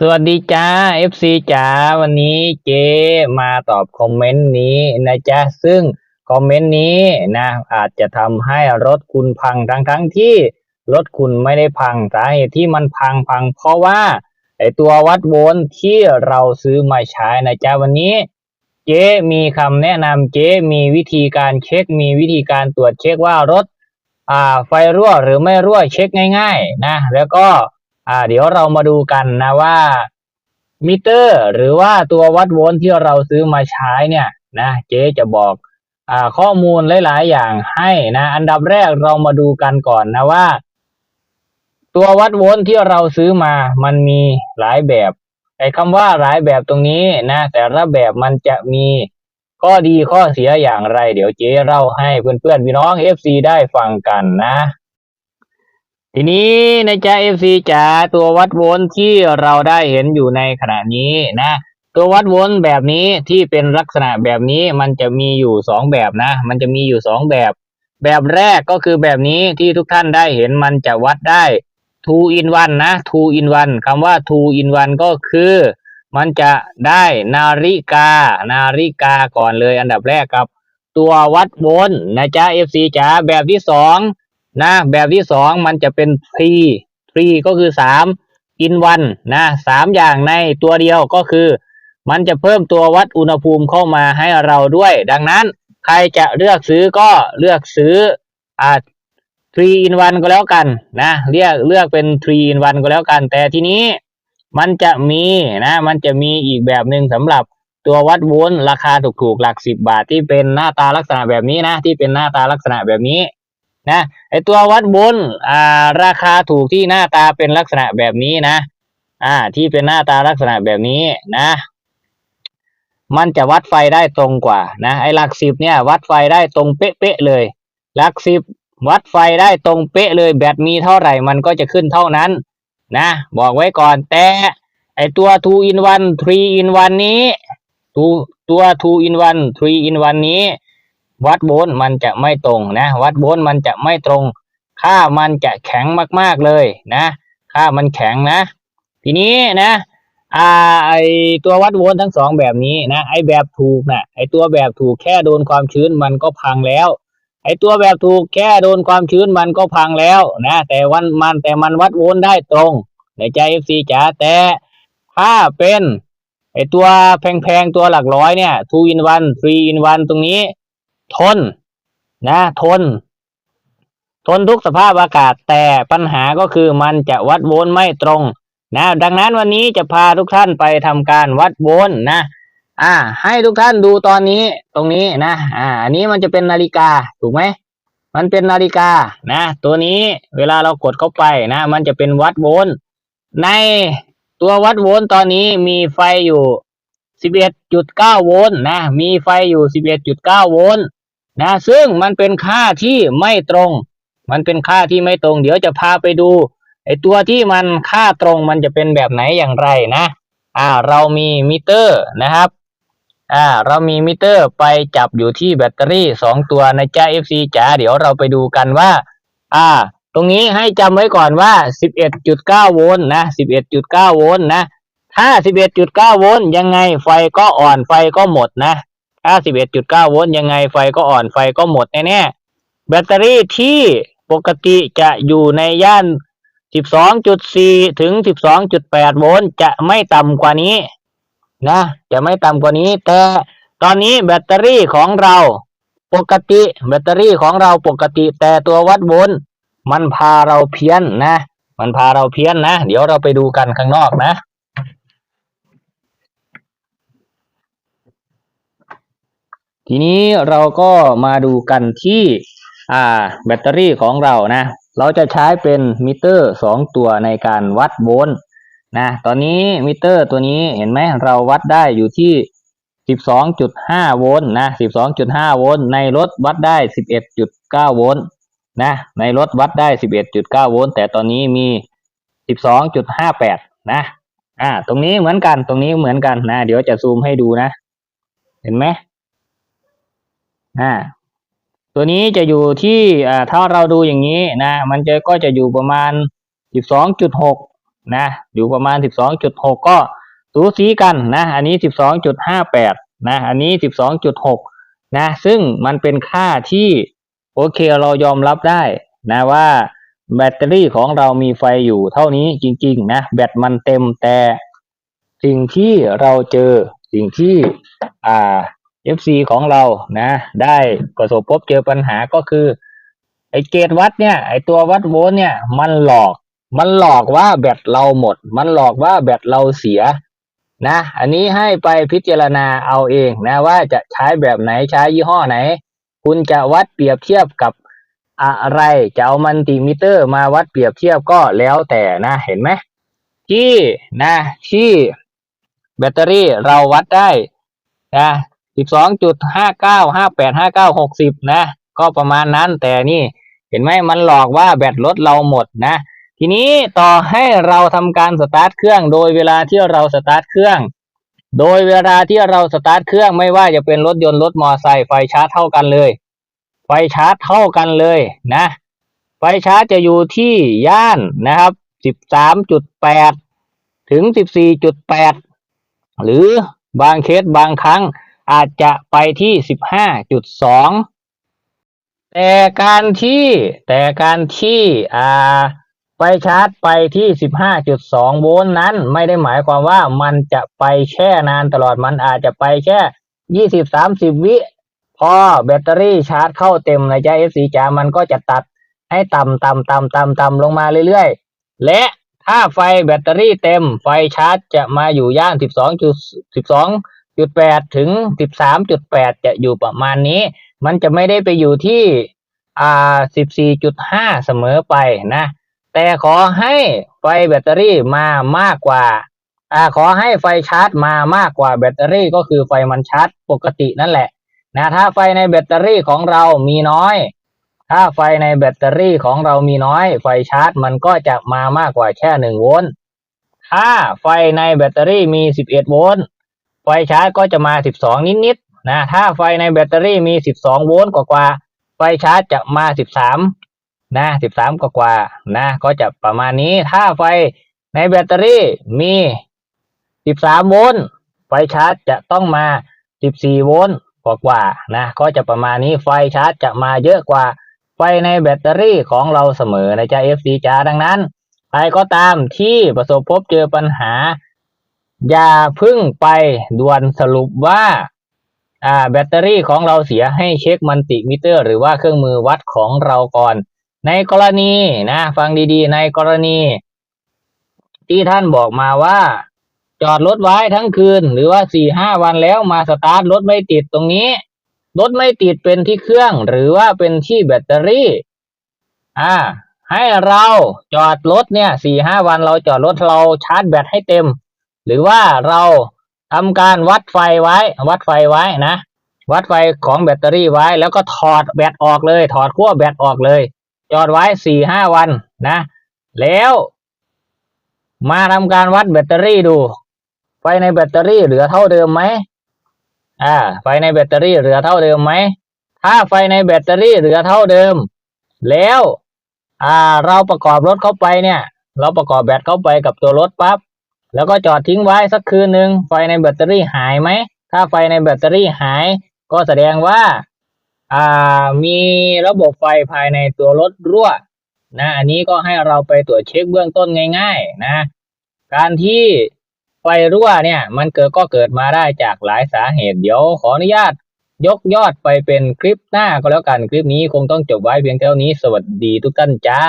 สวัสดีจ้า FC จ๋าวันนี้เจ๊มาตอบคอมเมนต์นี้นะจ๊ะซึ่งคอมเมนต์นี้นะอาจจะทำให้รถคุณพังทั้งทั้งๆที่รถคุณไม่ได้พังสาเหตุที่มันพังพัง เพราะว่าไอตัววัดโวลต์ที่เราซื้อมาใช้นะจ๊ะวันนี้ เจ๊มีคำแนะนำเจ๊มีวิธีการเช็ค มีวิธีการตรวจเช็คว่ารถอ่าไฟรั่วหรือไม่รั่วเช็คง่าย ๆ นะ แล้วก็ อ่า เดี๋ยวเรามาดูกันนะว่ามิเตอร์ หรือว่าตัววัดโวลต์ที่เราซื้อมาใช้เนี่ยนะเจ๊จะบอกอ่าข้อมูลหลาย ๆ อย่างให้นะ อันดับแรกเรามาดูกันก่อนนะว่า ตัววัดโวลต์ที่เราซื้อมา มันมีหลายแบบไอ้คำว่าหลายแบบตรงนี้นะ แต่ละแบบมันจะมีข้อดีข้อเสียอย่างไร เดี๋ยวเจ๊เล่าให้เพื่อนๆพี่น้อง FC ได้ฟังกันนะ ทีนี้นะจ๊ะ FC จ๋าตัววัดโวลต์ที่เราได้เห็นอยู่ในขณะนี้นะตัววัดโวลต์แบบนี้ที่เป็นลักษณะแบบนี้มันจะมีอยู่สองแบบนะ มันจะมีอยู่สองแบบ แบบแรกก็คือแบบนี้ที่ทุกท่านได้เห็นมันจะวัดได้ two in one นะ two in one คำว่า two in one ก็คือ มันจะได้นาฬิกา นาฬิกาก่อนเลยอันดับแรกครับ ตัววัดโวลต์นะจ๊ะ FC จ๋าแบบที่สอง นะ แบบที่สองมันจะเป็น three three ก็คือสาม in one นนะสามอย่างในตัวเดียวก็คือ มันจะเพิ่มตัววัดอุณหภูมิเข้ามาให้เราด้วย ดังนั้นใครจะเลือกซื้อก็เลือกซื้ออ่า three in one ก็แล้วกันนะเรียกเลือกเป็น three in one ก็แล้วกัน แต่ทีนี้มันจะมีนะมันจะมีอีกแบบหนึ่งสำหรับตัววัดโวลต์ราคาถูกๆหลักสิบบาทที่เป็นหน้าตาลักษณะแบบนี้นะที่เป็นหน้าตาลักษณะแบบนี้ นะไอตัววัดโวลอ่าราคาถูกที่หน้าตาเป็นลักษณะแบบนี้นะ อ่า ที่เป็นหน้าตาลักษณะแบบนี้นะ มันจะวัดไฟได้ตรงกว่านะไอหลักสิบเนี่ย วัดไฟได้ตรงเป๊ะๆเลย หลักสิบวัดไฟได้ตรงเป๊ะเลยแบตมีเท่าไหร่มันก็จะขึ้นเท่านั้น นะ บอกไว้ก่อนแต่ไอตัว two in one three in one นี้ ตัวตัว two in one three in one นี้ วัดโวลต์มันจะไม่ตรงนะวัดโวลต์มันจะไม่ตรง ค่ามันจะแข็งมากๆเลยนะ ค่ามันแข็งนะ ทีนี้นะอ่าไอตัววัดโวลต์ทั้งสองแบบนี้นะไอแบบถูกนะไอตัวแบบถูกแค่โดนความชื้นมันก็พังแล้ว ไอตัวแบบถูกแค่โดนความชื้นมันก็พังแล้วนะแต่วันมันแต่มันวัดโวลต์ได้ตรงในใจ FC จ๋าแต่ถ้าเป็นไอตัวแพงๆตัวหลักร้อยเนี่ย two in one three in one ตรงนี้ ทน นะ ทน ทนทุกสภาพอากาศแต่ปัญหาก็คือมันจะวัดโวลต์ไม่ตรง นะ ดังนั้นวันนี้จะพาทุกท่านไปทำการวัดโวลต์นะ อ่า ให้ทุกท่านดูตอนนี้ตรงนี้นะ อ่า อันนี้มันจะเป็นนาฬิกาถูกไหมมันเป็นนาฬิกานะ ตัวนี้เวลาเรากดเข้าไปนะ มันจะเป็นวัดโวลต์ในตัววัดโวลต์ตอนนี้มีไฟอยู่ 11.9โวลต์นะ มีไฟอยู่11.9โวลต์นะ ซึ่งมันเป็นค่าที่ไม่ตรง มันเป็นค่าที่ไม่ตรง เดี๋ยวจะพาไปดูไอตัวที่มันค่าตรงมันจะเป็นแบบไหนอย่างไรนะ อ่า เรามีมิเตอร์นะครับ อ่า เรามีมิเตอร์ไปจับอยู่ที่แบตเตอรี่สองตัวนะจ๊ะ FC จ๋า เดี๋ยวเราไปดูกันว่า อ่า ตรงนี้ให้จำไว้ก่อนว่า 11.9 โวลต์นะ 11.9 โวลต์นะ ถ้า11.9โวลต์ยังไงไฟก็อ่อนไฟก็หมดนะถ้า11.9โวลต์ยังไงไฟก็อ่อนไฟก็หมดแน่ๆแบตเตอรี่ที่ปกติจะอยู่ในย่าน 12.4 ถึง 12.8 โวลต์จะไม่ต่ำกว่านี้นะ จะไม่ต่ำกว่านี้ แต่ตอนนี้แบตเตอรี่ของเราปกติ แบตเตอรี่ของเราปกติ แต่ตัววัดโวลต์มันพาเราเพี้ยนนะ มันพาเราเพี้ยนนะ เดี๋ยวเราไปดูกันข้างนอกนะ ทีนี้เราก็มาดูกันที่อ่าแบตเตอรี่ของเรานะ เราจะใช้เป็นมิเตอร์สองตัวในการวัดโวลต์นะ ตอนนี้มิเตอร์ตัวนี้เห็นไหมเราวัดได้อยู่ที่สิบสองจุดห้าโวลต์นะสิบสองจุดห้าโวลต์ในรถวัดได้สิบเอ็ดจุดเก้าโวลต์นะ ในรถวัดได้สิบเอ็ดจุดเก้าโวลต์แต่ตอนนี้มีสิบสองจุดห้าแปดนะ อ่า ตรงนี้เหมือนกัน ตรงนี้เหมือนกันนะ เดี๋ยวจะซูมให้ดูนะ เห็นไหม อ่าตัวนี้จะอยู่ที่อ่าถ้าเราดูอย่างนี้นะ มันจะก็จะอยู่ประมาณสิบสองจุดหกนะ อยู่ประมาณ 12.6 ก็สูสีกันนะ อันนี้ 12.58 นะ อันนี้ 12.6 นะ ซึ่งมันเป็นค่าที่โอเคเรายอมรับได้นะว่าแบตเตอรี่ของเรามีไฟอยู่เท่านี้จริง ๆ นะ แบตมันเต็มแต่สิ่งที่เราเจอสิ่งที่อ่า FC ของเรานะ ได้ประสบพบเจอปัญหาก็คือ ไอเกจวัดเนี่ย ไอตัววัดโวลต์เนี่ย มันหลอก มันหลอกว่าแบตเราหมด มันหลอกว่าแบตเราเสียนะ อันนี้ให้ไปพิจารณาเอาเองนะว่าจะใช้แบบไหนใช้ยี่ห้อไหน คุณจะวัดเปรียบเทียบกับอะไรจะเอามันติมิเตอร์มาวัดเปรียบเทียบก็แล้วแต่นะเห็นไหมที่นะที่แบตเตอรี่เราวัดได้นะ สิบสองจุดห้าเก้าห้าแปดห้าเก้าหกสิบนะ ก็ประมาณนั้นแต่นี่เห็นไหมมันหลอกว่าแบตรถเราหมดนะ ทีนี้ต่อให้เราทำการสตาร์ทเครื่อง โดยเวลาที่เราสตาร์ทเครื่อง โดยเวลาที่เราสตาร์ทเครื่องไม่ว่าจะเป็นรถยนต์รถมอเตอร์ไซค์ไฟชาร์จเท่ากันเลย ไฟชาร์จเท่ากันเลยนะ ไฟชาร์จจะอยู่ที่ย่านนะครับสิบสามจุดแปดถึงสิบสี่จุดแปดหรือบางเคสบางครั้ง อาจจะไปที่สิบห้าจุดสองแต่การที่แต่การที่อ่าไฟชาร์จไปที่สิบห้าจุดสองโวลต์นั้น ไม่ได้หมายความว่ามันจะไปแช่นานตลอดมันอาจจะไปแค่ยี่สิบสามสิบวิพอแบตเตอรี่ชาร์จเข้าเต็มนะจ๊ะ FC จ๋ามันก็จะตัดให้ต่ำต่ำต่ำต่ำต่ำลงมาเรื่อยๆ และถ้าไฟแบตเตอรี่เต็มไฟชาร์จจะมาอยู่ย่าน 12 จุด12จุดถึง13.8จะอยู่ประมาณนี้ มันจะไม่ได้ไปอยู่ที่อ่า14.5เสมอไปนะ แต่ขอให้ไฟแบตเตอรี่มามากกว่าอ่าขอให้ไฟชาร์จมามากกว่าแบตเตอรี่ก็คือไฟมันชาร์จปกตินั่นแหละนะถ้าไฟในแบตเตอรี่ของเรามีน้อย ถ้าไฟในแบตเตอรี่ของเรามีน้อย ไฟชาร์จมันก็จะมามากกว่าแค่หนึ่งโวลต์ถ้าไฟในแบตเตอรี่มีสิบเอ็ดโวลต์ ไฟชาร์จก็จะมาสิบสองนิดๆนะถ้าไฟในแบตเตอรี่มีสิบสองโวลต์กว่าๆไฟชาร์จจะมาสิบสามนะสิบสามกว่าๆนะ ก็จะประมาณนี้ถ้าไฟในแบตเตอรี่มีสิบสามโวลต์ไฟชาร์จจะต้องมาสิบสี่โวลต์กว่ากว่าๆนะก็จะประมาณนี้ไฟชาร์จจะมาเยอะกว่าไฟในแบตเตอรี่ของเราเสมอนะจ๊ะ FC จ้าดังนั้นใครก็ตามที่ประสบพบเจอปัญหา อย่าพึ่งไปด่วนสรุปว่าอ่าแบตเตอรี่ของเราเสียให้เช็คมันติมิเตอร์ หรือว่าเครื่องมือวัดของเราก่อน ในกรณีนะฟังดีๆ ในกรณี ที่ท่านบอกมาว่า จอดรถไว้ทั้งคืน หรือว่าสี่ห้าวันแล้วมาสตาร์ทรถไม่ติดตรงนี้รถไม่ติดเป็นที่เครื่อง หรือว่าเป็นที่แบตเตอรี่ อ่า ให้เราจอดรถเนี่ยสี่ห้าวันเราจอดรถเราชาร์จแบตให้เต็ม หรือว่าเราทำการวัดไฟไว้ วัดไฟไว้นะ วัดไฟของแบตเตอรี่ไว้ แล้วก็ถอดแบตออกเลย ถอดขั้วแบตออกเลย จอดไว้สี่ห้าวันนะ แล้ว มาทำการวัดแบตเตอรี่ดู ไฟในแบตเตอรี่เหลือเท่าเดิมไหมอ่า ไฟในแบตเตอรี่เหลือเท่าเดิมไหม ถ้าไฟในแบตเตอรี่เหลือเท่าเดิม แล้ว อ่า เราประกอบรถเข้าไปเนี่ย เราประกอบแบตเข้าไปกับตัวรถปั๊บ แล้วก็จอดทิ้งไว้สักคืนหนึ่งไฟในแบตเตอรี่หายไหม ถ้าไฟในแบตเตอรี่หาย ก็แสดงว่าอ่ามีระบบไฟภายในตัวรถรั่วนะอันนี้ก็ให้เราไปตรวจเช็คเบื้องต้นง่าย ๆ นะ การที่ไฟรั่วเนี่ย มันเกิดก็เกิดมาได้จากหลายสาเหตุเดี๋ยวขออนุญาตยกยอดไปเป็นคลิปหน้าก็แล้วกันคลิปนี้คงต้องจบไว้เพียงเท่านี้สวัสดีทุกท่านจ้า